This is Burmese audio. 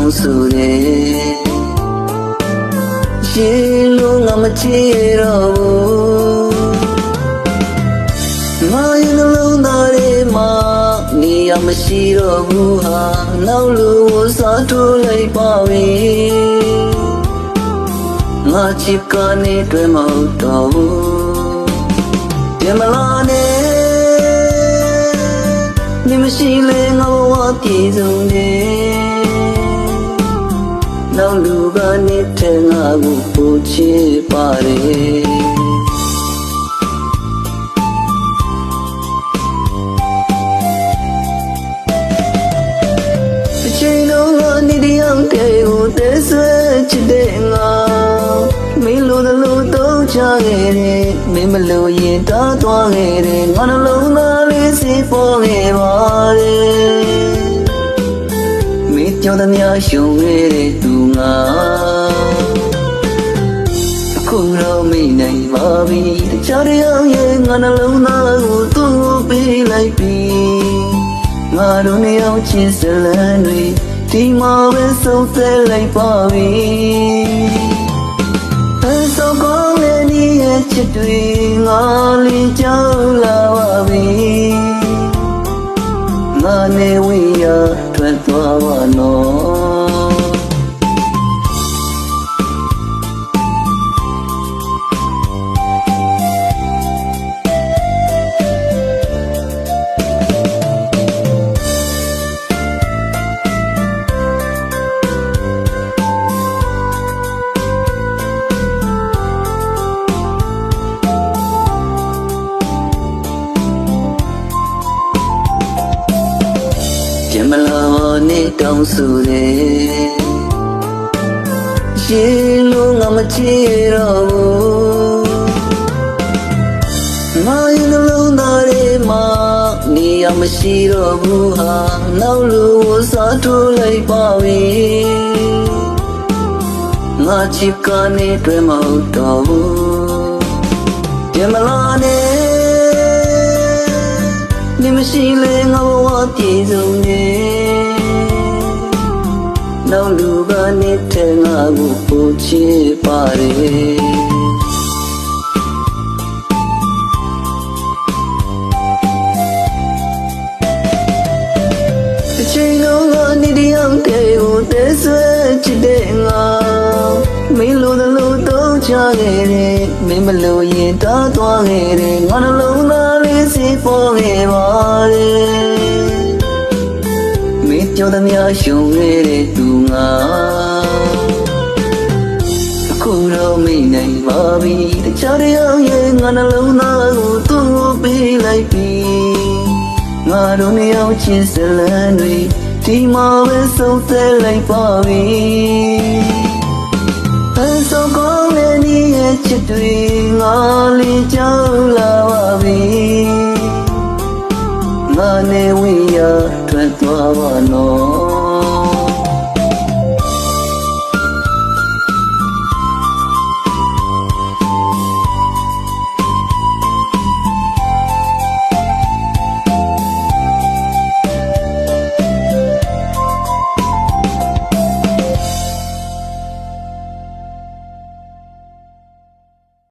င်းဆိုတယ်ရေလုံးငါမချေတော့ဘူးငါရဲ့နှလုံးသားထဲမှာနေရာမရှိတော့ဘူးဟာနောက်လူဝစားထိုးလိုက်ပါပြီငါချစ်ကနေတွေ့မဟုတ်တော့ဘူးပြန်မလာနဲ့你们心里我我的重呢， ကနေထဲငါကိုပူချစ်ပါれချိန်လုံးကနေတယောက်တည်းကိုတဆွဲချစ်တဲ့ငါမင်းလိုသလိုတော့ချခဲ့တယ်မင်းမလိုရင်တားသွားခဲ့တယ်ငါနှလုံးသားလေးစိတ်ပေါ်ခဲ့ပါတယ် yo de mi ayude tú တို့နှစ်ယောက်ချင်းစလန်တွေဒီမှာပဲဆုံးသက်လိုက်ပါပြီအစောကောင်းတဲ့ဒီရဲ့ချစ်တွေငါလေးကြောက်လာပါပြီငါနေဝိရထွက်သွားပါနော် ပြန်မလာနဲ့တောင်းဆိုတယ်ရေလုံးငါမချေတော့ဘူးငါရဲ့နှလုံးသားထဲမှာနေရာမရှိတော့ဘူးဟာနောက်လူကိုစားထိုးလိုက်ပါပြီငါချစ်ကနေတွေ့မဟုတ်တော့ဘူးပြန်မလာနဲ့ ရှိလေငါဘဝပြည့်စုံနေနောက်လူကနေထဲငါကိုပူချစ်ပါရဲ့ချိန်လုံးကနေတယောက်တည်းကိုသဲဆွဲချစ်တဲ့ငါမင်းလိုသလိုတော့ချခဲ့တယ်မင်းမလိုရင်တော့သွားခဲ့တယ်ငါနှလုံးသားလေးစိပေါ်ခဲ့ပါ ပြောသမျှရှုံခဲ့တဲ့သူငါအခုတော့မိနိုင်ပါပြီတခြားတရားရဲ့ငါနှလုံးသားကိုသူ့ကိုပေးလိုက်ပြီငါတို့နှစ်ယောက်ချင်းစလန်တွေဒီမှာပဲဆုံးသက်လိုက်ပါပြီအဆောကောင်းတဲ့နေ့ရဲ့ချစ်တွေငါလေးကြောက်လာပါပြီငါနေဝင် भवनो